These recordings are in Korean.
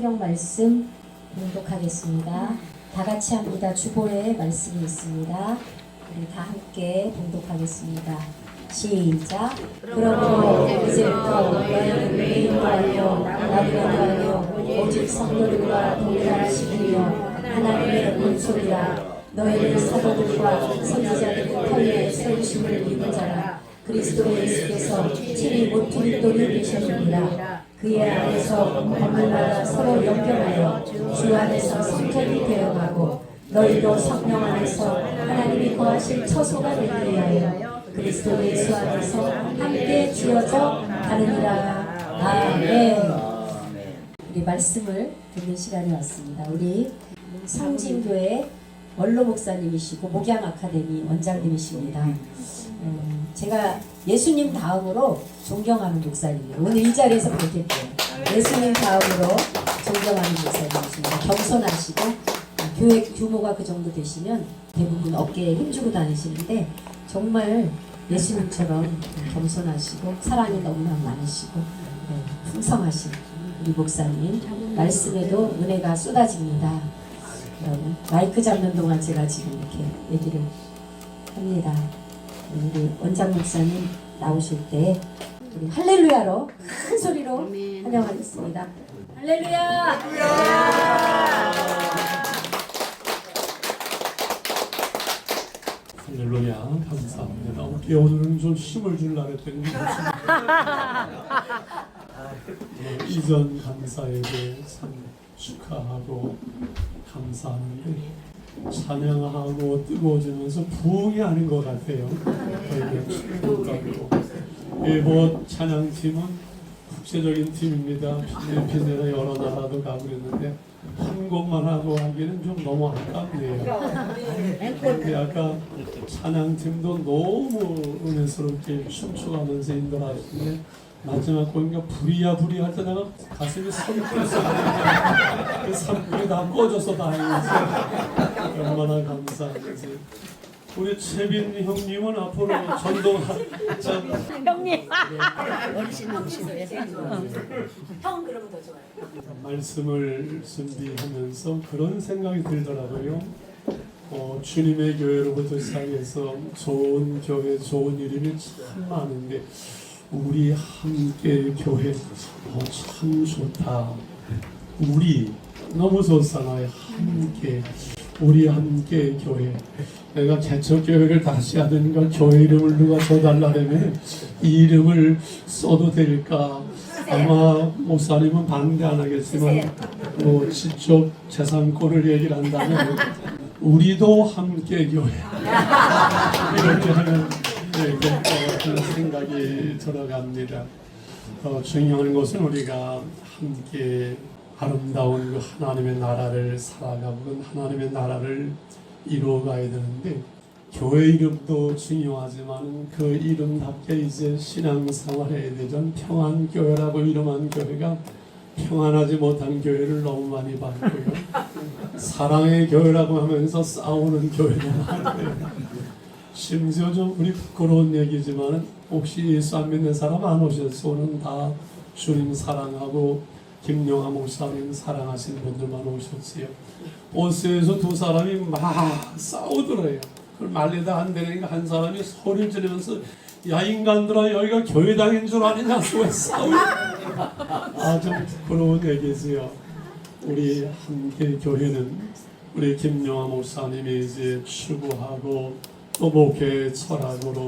성경 말씀 봉독하겠습니다. 다 같이 합니다. 주보에 말씀이 있습니다. 우리 다 함께 봉독하겠습니다. 시작. 그러므로 이제부터 너희는 개인도 아니요 나그네도 아니요 오직 성도들과 동일하시며 하나님의 본소리라 너희는 사도들과 선지자들의 터위에 세우심을 입은 자라 그리스도 예수께서 친히 모퉁이 돌이 되셨느니라 그의 안에서 건물마다 서로 연결하여 주 안에서 성전이 되어가고 너희도 성령 안에서 하나님이 거하실 처소가 되기 위하여 그리스도 예수 안에서 함께 지어져 가느니라. 아멘. 우리 말씀을 듣는 시간이 왔습니다. 우리 성진교회 원로 목사님이시고 목양 아카데미 원장님이십니다. 음, 제가 예수님 다음으로 존경하는 목사님이에요. 오늘 이 자리에서 뵙겠고요. 예수님 다음으로 존경하는 목사님이십니다. 겸손하시고 아, 교회 규모가 그 정도 되시면 대부분 어깨에 힘주고 다니시는데 정말 예수님처럼 겸손하시고 사랑이 너무나 많으시고 네, 풍성하신 우리 목사님 말씀에도 은혜가 쏟아집니다. 그러면 마이크 잡는 동안 제가 지금 이렇게 얘기를 합니다. 우리 원장 목사님 나오실 때 우리 할렐루야로 큰 소리로 환영하겠습니다. 할렐루야! 할렐루야 감사합니다. 어떻게 오늘은 좀 힘을 줄라 했더니 어, 이전 감사에게 참 축하하고 감사하는데 찬양하고 뜨거워지면서 부흥이 아닌 것 같아요. 저희가 충분 같고 일본 찬양팀은 국제적인 팀입니다. 필리핀이나 여러 나라도 가고 그랬는데 한 곳만 하고 하기는 좀 너무 아깝네요. 근데 아까 찬양팀도 너무 은혜스럽게 춤추면서 인도하시는데 마지막 보니까 불이야 불이 할때 내가 가슴이 설레서 그 산불이 다 꺼져서 다행이지 얼마나 감사한지 우리 최빈 형님은 앞으로 전동한 참형 그러면 더 좋아요. 말씀을 준비하면서 그런 생각이 들더라고요. 어, 주님의 교회로부터 시작해서 좋은 교회, 좋은 이름이 참 많은데 우리 함께 교회 어, 참 좋다. 우리 너무 좋잖아요. 함께 우리 함께 교회. 내가 개척 교회를 다시 하든가 교회 이름을 누가 써달라면 이 이름을 써도 될까? 아마 목사님은 반대 안 하겠지만 뭐 직접 재산권을 얘기를 한다면 우리도 함께 교회 이렇게 하면 네, 될것 같은 생각이 들어갑니다. 어, 중요한 것은 우리가 함께 아름다운 그 하나님의 나라를 살아가고 하나님의 나라를 이루어가야 되는데 교회 이름도 중요하지만 그 이름답게 이제 신앙생활 해야 되죠. 평안교회라고 이름한 교회가 평안하지 못한 교회를 너무 많이 봤고요. 사랑의 교회라고 하면서 싸우는 교회도 많고요. 심지어 좀 우리 부끄러운 얘기지만 혹시 예수 안 믿는 사람 안 오셨어? 오는 다 주님 사랑하고 김용하 목사님 사랑하시는 분들만 오셨어요. 버스에서 두 사람이 막 싸우더래요. 그걸 말리다 안 되니까 한 사람이 소리를 지르면서 야 인간들아 여기가 교회당인 줄 아느냐 왜 싸우냐 아좀 부끄러운 얘기지요. 우리 함께 교회는 우리 김용하 목사님이 이제 추구하고 또 목회 철학으로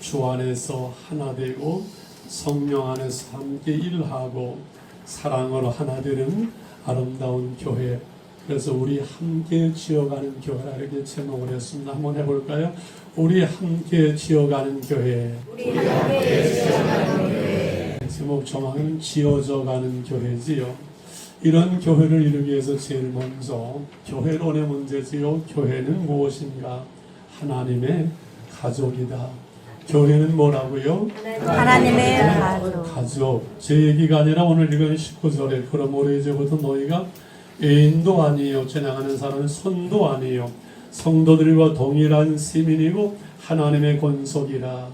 주 안에서 하나 되고 성령 안에서 함께 일하고 사랑으로 하나 되는 아름다운 교회 그래서 우리 함께 지어가는 교회라 이렇게 제목을 했습니다. 한번 해볼까요? 우리 함께 지어가는 교회. 제목 정확히는 지어져가는 교회지요. 이런 교회를 이루기 위해서 제일 먼저 교회론의 문제지요. 교회는 무엇인가? 하나님의 가족이다. 교회는 뭐라고요? 하나님의 가족. 가족. 제 얘기가 아니라 오늘 읽은 19절에 그러므로 이제부터 너희가 애인도 아니요 지나가는 사람은 손도 아니요 성도들과 동일한 시민이고 하나님의 권속이라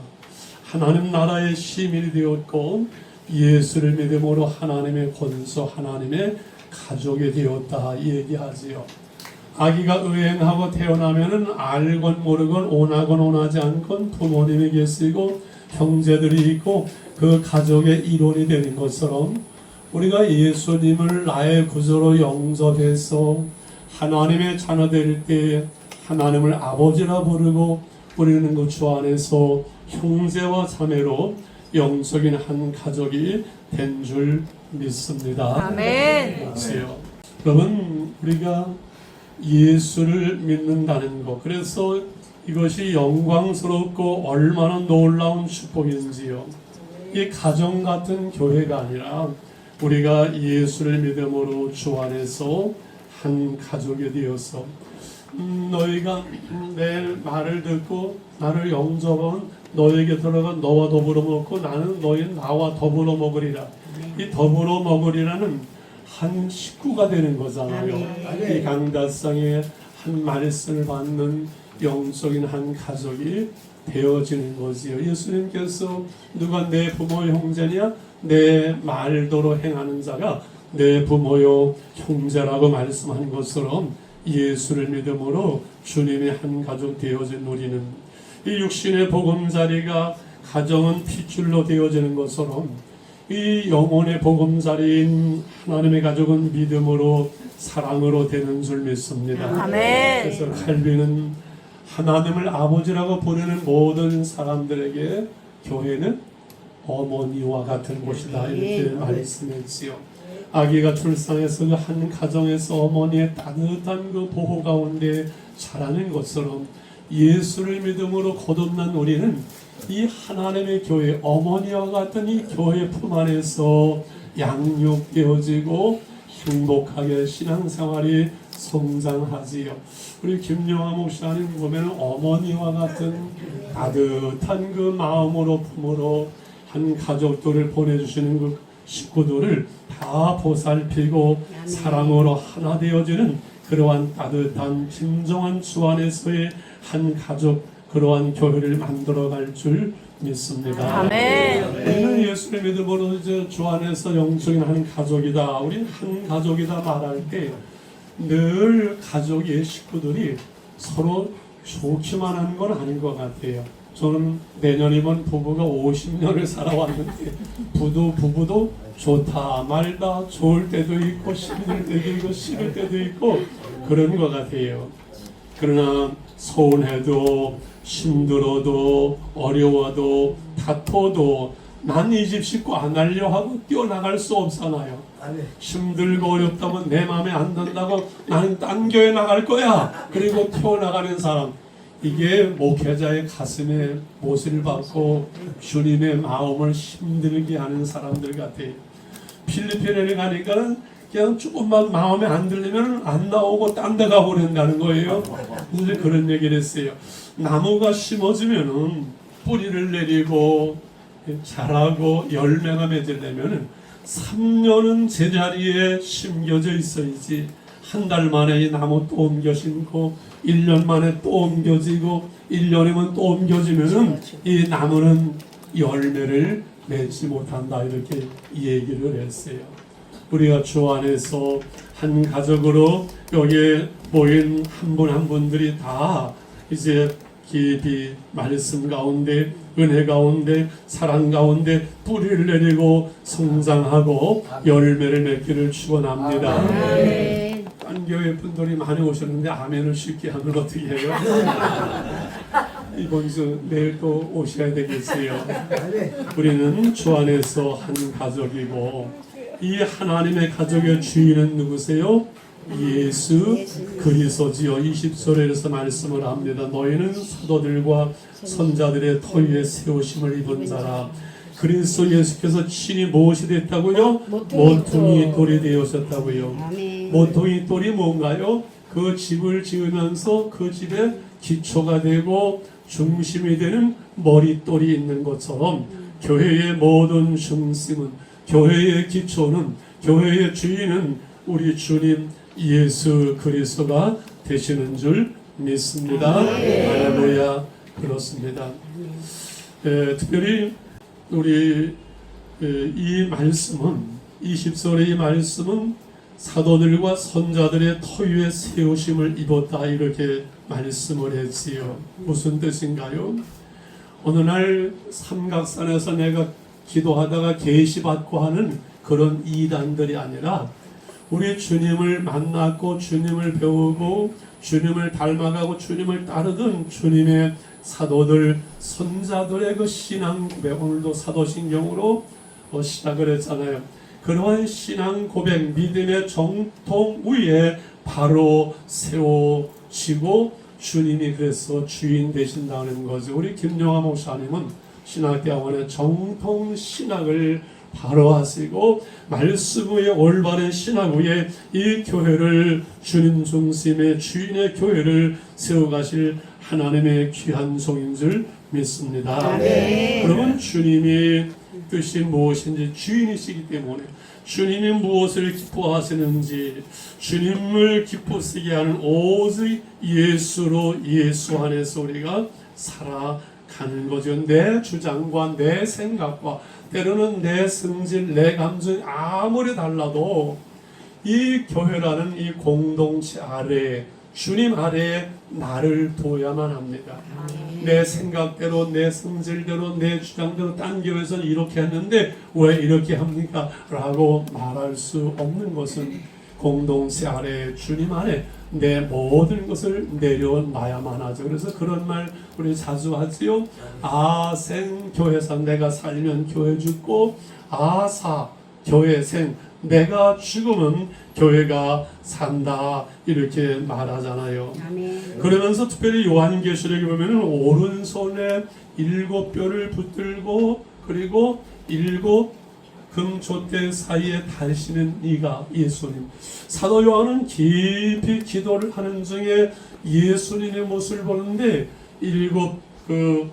하나님 나라의 시민이 되었고 예수를 믿음으로 하나님의 권속 하나님의 가족이 되었다 얘기하지요. 아기가 의행하고 태어나면은 알건 모르건 원하건 원하지 않건 부모님이 계시고 형제들이 있고 그 가족의 일원이 되는 것처럼 우리가 예수님을 나의 구조로 영접해서 하나님의 자녀 될 때 하나님을 아버지라 부르고 우리는 그 주 안에서 형제와 자매로 영적인 한 가족이 된 줄 믿습니다. 아멘. 여러분 우리가 예수를 믿는다는 것 그래서 이것이 영광스럽고 얼마나 놀라운 축복인지요. 이 가정 같은 교회가 아니라 우리가 예수를 믿음으로 주 안에서 한 가족이 되어서 음, 너희가 내 말을 듣고 나를 영접한 너에게 들어가 너와 더불어 먹고 나는 너희 나와 더불어 먹으리라. 이 더불어 먹으리라는 한 식구가 되는 거잖아요. 이 강다상에 한 말씀을 받는 영적인 한 가족이 되어지는 거지요. 예수님께서 누가 내 부모 형제냐 내 말도로 행하는 자가 내 부모요 형제라고 말씀한 것처럼 예수를 믿음으로 주님의 한 가족 되어진 우리는 이 육신의 보금자리가 가정은 핏줄로 되어지는 것처럼 이 영혼의 보금자리인 하나님의 가족은 믿음으로 사랑으로 되는 줄 믿습니다. 아멘. 그래서 칼빈은 하나님을 아버지라고 부르는 모든 사람들에게 교회는 어머니와 같은 곳이다 이렇게 말씀했지요. 아기가 출산해서 그한 가정에서 어머니의 따뜻한 그 보호 가운데 자라는 것처럼 예수를 믿음으로 거듭난 우리는 이 하나님의 교회 어머니와 같은 이 교회 품 안에서 양육되어지고 행복하게 신앙생활이 성장하지요. 우리 김영아 목사님 보면 어머니와 같은 따뜻한 그 마음으로 품으로 한 가족들을 보내주시는 그 식구들을 다 보살피고 사랑으로 하나 되어지는 그러한 따뜻한 진정한 주 안에서의 한 가족 그러한 교회를 만들어갈 줄 믿습니다. 아멘. 우리는 예수를 믿음으로 이제 주 안에서 영적인 한 가족이다. 우리 한 가족이다 말할 때 늘 가족의 식구들이 서로 좋기만 하는 건 아닌 것 같아요. 저는 내년이면 부부가 50년을 살아왔는데 부도 부부도 좋다 말다 좋을 때도 있고 힘들 때도 있고 싫을 때도 있고 그런 것 같아요. 그러나 서운해도 힘들어도 어려워도 다퉈도 난 이 집 식구 안 하려 하고 뛰어나갈 수 없잖아요. 힘들고 어렵다면 내 마음에 안 든다고 나는 딴 교회 나갈 거야. 그리고 튀어나가는 사람. 이게 목회자의 가슴에 못을 받고 주님의 마음을 힘들게 하는 사람들 같아요. 필리핀에 가니까는 그냥 조금만 마음에 안 들리면 안 나오고 딴 데 가버린다는 거예요. 그래서 그런 얘기를 했어요. 나무가 심어지면은 뿌리를 내리고 자라고 열매가 맺으려면은 3년은 제자리에 심겨져 있어야지 한 달 만에 이 나무 또 옮겨 심고 1년 만에 또 옮겨지고 1년이면 또 옮겨지면은 이 나무는 열매를 맺지 못한다 이렇게 얘기를 했어요. 우리가 주 안에서 한 가족으로 여기에 모인 한분한 분들이 다 이제 깊이 말씀 가운데 은혜 가운데 사랑 가운데 뿌리를 내리고 성장하고 열매를 맺기를 축원합니다. 딴 교회 분들이 많이 오셨는데 아멘을 쉽게 하면 어떻게 해요? 이번 주 내일 또 오셔야 되겠어요. 우리는 주 안에서 한 가족이고 이 하나님의 가족의 주인은 누구세요? 예수 그리스도지요. 20절에서 말씀을 합니다. 너희는 사도들과 선자들의 터위에 세우심을 입은 자라. 그리스도 예수께서 친히 무엇이 됐다고요? 모퉁이 돌이 되었었다고요. 모퉁이 돌이 뭔가요? 그 집을 지으면서 그 집에 기초가 되고 중심이 되는 머릿돌이 있는 것처럼 교회의 모든 중심은 교회의 기초는 교회의 주인은 우리 주님 예수 그리스도가 되시는 줄 믿습니다. 할렐루야 그렇습니다. 에, 특별히 우리 에, 이 말씀은 20절의 이 말씀은 사도들과 선자들의 터위에 세우심을 입었다 이렇게 말씀을 했지요. 무슨 뜻인가요? 어느 날 삼각산에서 내가 기도하다가 계시 받고 하는 그런 이단들이 아니라 우리 주님을 만났고 주님을 배우고 주님을 닮아가고 주님을 따르던 주님의 사도들 선자들의 그 신앙 고백 오늘도 사도신경으로 어, 시작을 했잖아요. 그러한 신앙 고백 믿음의 정통 위에 바로 세워지고 주님이 그래서 주인 되신다는 거죠. 우리 김영하 목사님은 신학대학원의 정통 신학을 바로 하시고 말씀 위에 올바른 신학 위에 이 교회를 주님 중심의 주인의 교회를 세워가실 하나님의 귀한 종인 줄 믿습니다. 그러면 주님이 뜻이 무엇인지 주인이시기 때문에 주님이 무엇을 기뻐하시는지 주님을 기쁘시게 하는 오직 예수로 예수 안에서 우리가 살아 가는 거죠. 내 주장과 내 생각과 때로는 내 성질, 내 감정이 아무리 달라도 이 교회라는 이 공동체 아래에 주님 아래에 나를 둬야만 합니다. 내 생각대로 내 성질대로 내 주장대로 딴 교회에서는 이렇게 했는데 왜 이렇게 합니까? 라고 말할 수 없는 것은 공동체 아래 주님 안에 내 모든 것을 내려놔야만 하죠. 그래서 그런 말 우리 자주 하지요. 아생 교회사 내가 살면 교회 죽고 아사 교회생 내가 죽으면 교회가 산다 이렇게 말하잖아요. 그러면서 특별히 요한계시록에 보면은 오른손에 일곱 뼈를 붙들고 그리고 일곱 금초대 사이에 다니시는 이가 예수님. 사도 요한은 깊이 기도를 하는 중에 예수님의 모습을 보는데 일곱 그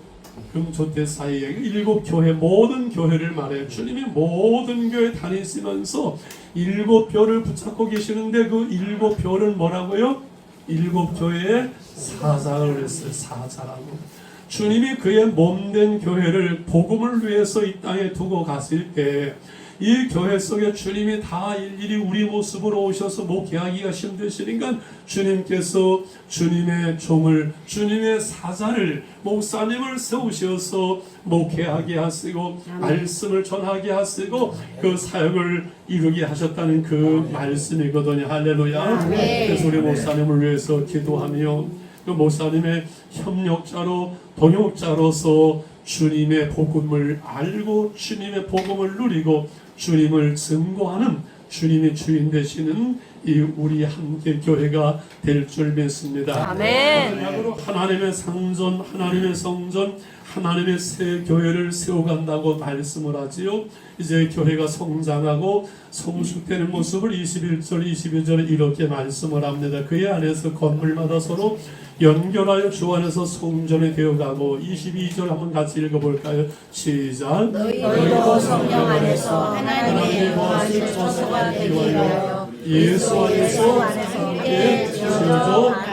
금초대 사이에 일곱 교회 모든 교회를 말해요. 주님이 모든 교회 다니시면서 일곱 별을 붙잡고 계시는데 그 일곱 별은 뭐라고요? 일곱 교회의 사자를 했어요. 사자라고. 주님이 그의 몸된 교회를 복음을 위해서 이 땅에 두고 갔을 때 이 교회 속에 주님이 다 일일이 우리 모습으로 오셔서 목회하기가 힘드시니까 주님께서 주님의 종을 주님의 사자를 목사님을 세우셔서 목회하게 하시고 말씀을 전하게 하시고 그 사역을 이루게 하셨다는 그 말씀이거든요. 할렐루야. 그래서 우리 목사님을 위해서 기도하며 그 목사님의 협력자로 동역자로서 주님의 복음을 알고 주님의 복음을 누리고 주님을 증거하는 주님의 주인 되시는 이 우리 함께 교회가 될 줄 믿습니다. 아멘. 하나님의 상전, 하나님의 성전, 하나님의 새 교회를 세워간다고 말씀을 하지요. 이제 교회가 성장하고 성숙되는 모습을 21절, 22절에 이렇게 말씀을 합니다. 그의 안에서 건물마다 서로 연결하여 주 안에서 성전이 되어가고 22절 한번 같이 읽어볼까요? 시작. 너희도 성령 안에서 하나님의 거하실 처소가 되기 위하여 예수 안에서 함께 지어져.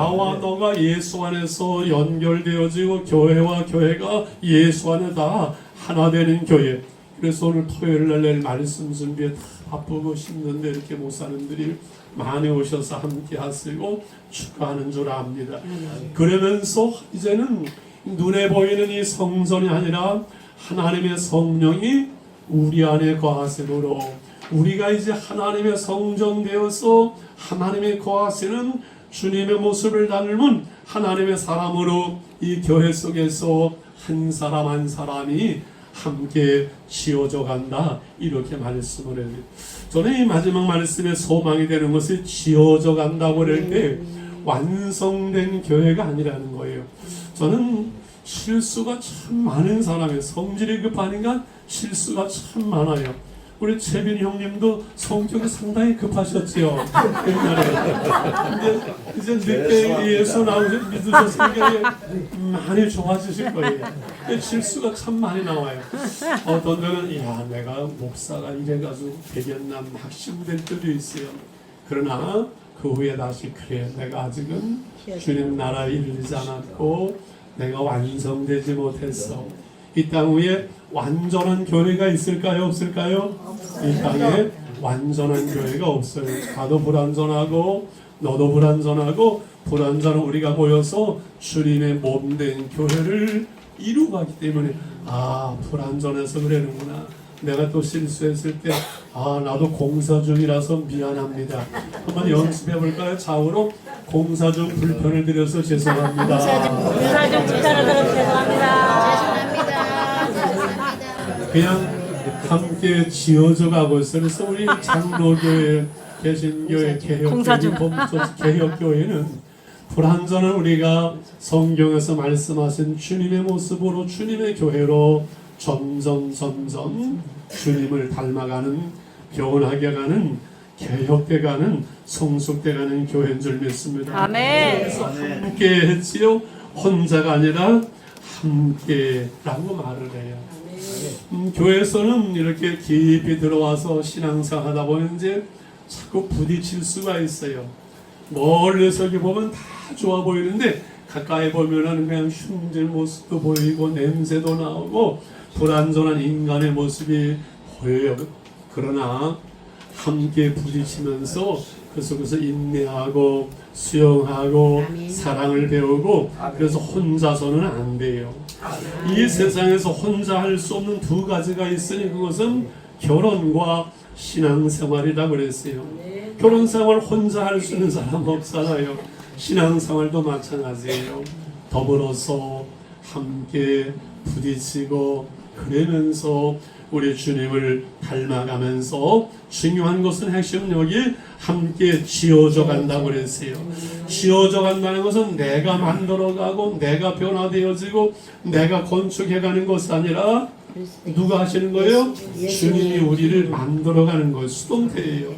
나와 너가 예수 안에서 연결되어지고 교회와 교회가 예수 안에 다 하나 되는 교회. 그래서 오늘 토요일 날 내일 말씀 준비에 다 바쁘고 힘든데 이렇게 목사님들이 많이 오셔서 함께 하시고 축하하는 줄 압니다. 그러면서 이제는 눈에 보이는 이 성전이 아니라 하나님의 성령이 우리 안에 거하심으로 우리가 이제 하나님의 성전 되어서 하나님의 거하시는 주님의 모습을 닮은 하나님의 사람으로 이 교회 속에서 한 사람 한 사람이 함께 지어져 간다 이렇게 말씀을 해요. 저는 이 마지막 말씀에 소망이 되는 것이 지어져 간다고 할때 완성된 교회가 아니라는 거예요. 저는 실수가 참 많은 사람이에요. 성질이 급하니까 실수가 참 많아요. 우리 채빈 형님도 성격이 상당히 급하셨지요. 옛날에. 근데 이제 늦게 예수 나오셔 믿으셨으니까 많이 좋아지실 거예요. 근데 실수가 참 많이 나와요. 어떤 데는 야 내가 목사가 이래가지고 되겠나 막심될 때도 있어요. 그러나 그 후에 다시 그래 내가 아직은 주님 나라에 이르지 않았고 내가 완성되지 못했어. 이 땅 위에 완전한 교회가 있을까요? 없을까요? 이 땅에 완전한 교회가 없어요. 나도 불완전하고 너도 불완전하고 불완전한 우리가 모여서 주님의 몸 된 교회를 이루가기 때문에 아 불완전해서 그러는구나. 내가 또 실수했을 때 아 나도 공사 중이라서 미안합니다. 한번 연습해 볼까요? 좌우로 공사 중 불편을 드려서 죄송합니다. 인사 좀 부탁을 드려 죄송합니다. 그냥 함께 지어져 가고 있어요. 그래서 우리 장로교회, 개신교회, 개혁교회, 개혁교회는 불완전한 우리가 성경에서 말씀하신 주님의 모습으로 주님의 교회로 점점 점점 주님을 닮아가는 변하게 가는 개혁돼 가는 성숙돼 가는 교회인 줄 믿습니다. 아멘. 그래서 함께 했지요. 혼자가 아니라 함께라고 말을 해요. 음, 교회에서는 이렇게 깊이 들어와서 신앙생활 하다 보면 이제 자꾸 부딪힐 수가 있어요. 멀리서 이렇게 보면 다 좋아 보이는데 가까이 보면은 그냥 흉질 모습도 보이고 냄새도 나오고 불완전한 인간의 모습이 보여요. 그러나 함께 부딪히면서 그 속에서 인내하고 수용하고 사랑을 배우고 그래서 혼자서는 안 돼요. 이 세상에서 혼자 할 수 없는 두 가지가 있으니 그것은 결혼과 신앙생활이라 그랬어요. 결혼 생활 혼자 할 수 있는 사람 없잖아요. 신앙생활도 마찬가지예요. 더불어서 함께 부딪히고 그러면서 우리 주님을 닮아가면서 중요한 것은 핵심 여기 함께 지어져 간다고 그랬어요. 지어져 간다는 것은 내가 만들어가고 내가 변화되어지고 내가 건축해가는 것이 아니라 누가 하시는 거예요? 주님이 우리를 만들어가는 거예요. 수동태예요.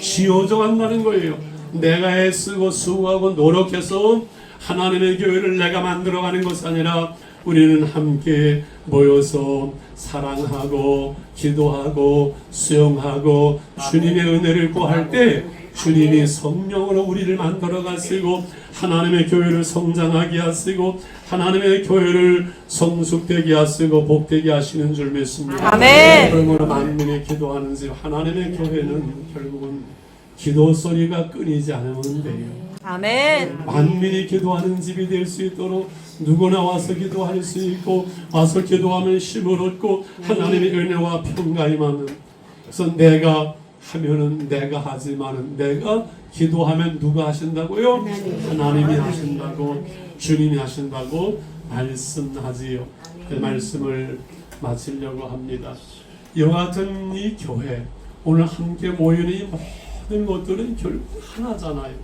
지어져 간다는 거예요. 내가 애쓰고 수고하고 노력해서 하나님의 교회를 내가 만들어가는 것이 아니라 우리는 함께 모여서 사랑하고 기도하고 수용하고 주님의 은혜를 구할 때 주님이 성령으로 우리를 만들어 가시고 하나님의 교회를 성장하게 하시고 하나님의 교회를 성숙되게 하시고 복되게 하시는 줄 믿습니다. 아멘. 얼마나 만민이 기도하는지 하나님의 교회는 결국은 기도 소리가 끊이지 않으면 돼요. 아멘. 만민이 기도하는 집이 될 수 있도록 누구나 와서 기도할 수 있고 와서 기도하면 힘을 얻고 하나님의 은혜와 평강이 많은 그래서 내가 하면은 내가 하지만은 내가 기도하면 누가 하신다고요? 하나님이 하신다고 주님이 하신다고 말씀하지요. 그 말씀을 마치려고 합니다. 이와 같은 이 교회 오늘 함께 모이는 이 모든 것들은 결국 하나잖아요.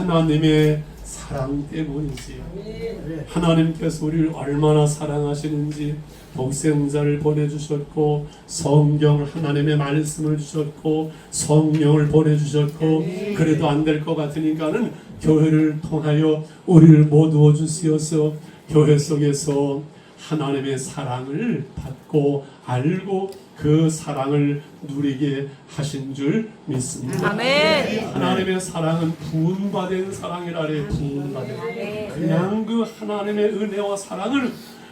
하나님의 사랑 때문이지요. 하나님께서 우리를 얼마나 사랑하시는지 독생자를 보내주셨고 성경을 하나님의 말씀을 주셨고 성령을 보내주셨고 그래도 안 될 것 같으니까는 교회를 통하여 우리를 모두어 주시어서 교회 속에서 하나님의 사랑을 받고 알고 그 사랑을 누리게 하신 줄 믿습니다. 아멘. 하나님의 사랑은 부은받은 사랑이라래 부은받은 그냥 그 하나님의 은혜와 사랑을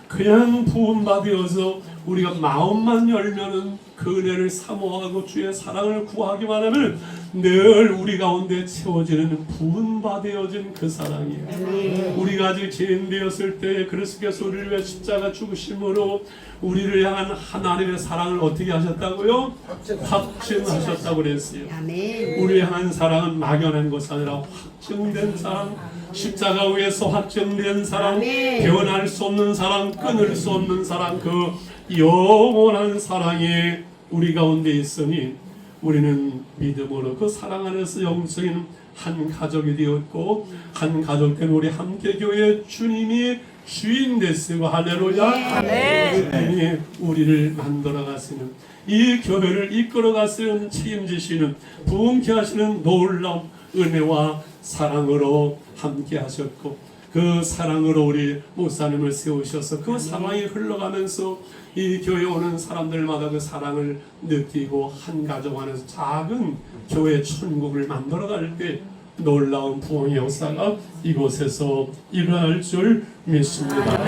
그냥 부은받으어서 우리가 마음만 열면은 그 은혜를 사모하고 주의 사랑을 구하기만 하면 늘 우리 가운데 채워지는 부은받으어진 그 사랑이에요. 우리가 아직 죄인 되었을 때 그리스도께서 우리를 위해 십자가 죽으심으로 우리를 향한 하나님의 사랑을 어떻게 하셨다고요? 확증하셨다고 그랬어요. 우리를 향한 사랑은 막연한 것이 아니라 확증된 사랑, 십자가 위에서 확증된 사랑, 변할 수 없는 사랑, 끊을 수 없는 사랑, 그 영원한 사랑이 우리 가운데 있으니 우리는 믿음으로 그 사랑 안에서 영적인 한 가족이 되었고 한 가족 된 우리 함께 교회 주님이 주인 되시고 할렐루야. 주님이 우리를 만들어 가시는 이 교회를 이끌어 가시는 책임지시는 부흥케 하시는 놀라운 은혜와 사랑으로 함께 하셨고 그 사랑으로 우리 목사님을 세우셔서 그 사랑이 흘러가면서 이 교회 오는 사람들마다 그 사랑을 느끼고 한 가정 안에서 작은 교회 천국을 만들어갈 때 놀라운 부흥의 역사가 이곳에서 일어날 줄 믿습니다.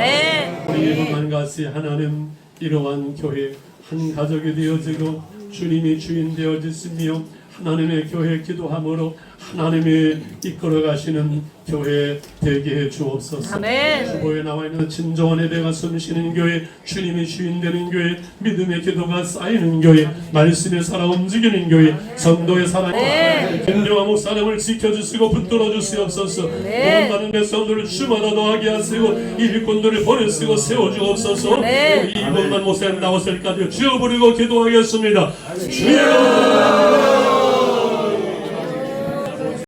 우리 이분만 같이 하나님 이러한 교회 한 가족이 되어지고 주님이 주인 되어지으며 하나님의 교회 기도함으로 하나님이 이끌어 가시는 교회 되게 해 주옵소서. 아멘. 주보에 나와 있는 진정한 예배가 숨쉬는 교회, 주님이 주인 되는 교회, 믿음의 기도가 쌓이는 교회, 말씀의 살아 움직이는 교회, 성도의 사랑, 경영한 목사님을 지켜주시고 붙들어 주시옵소서. 모든 백성들을 주마다 더하게 하시고 일꾼들을 보내시고 세워 주옵소서. 이곳만 목사님 나오실까지 주여버리고 기도하겠습니다. 주여.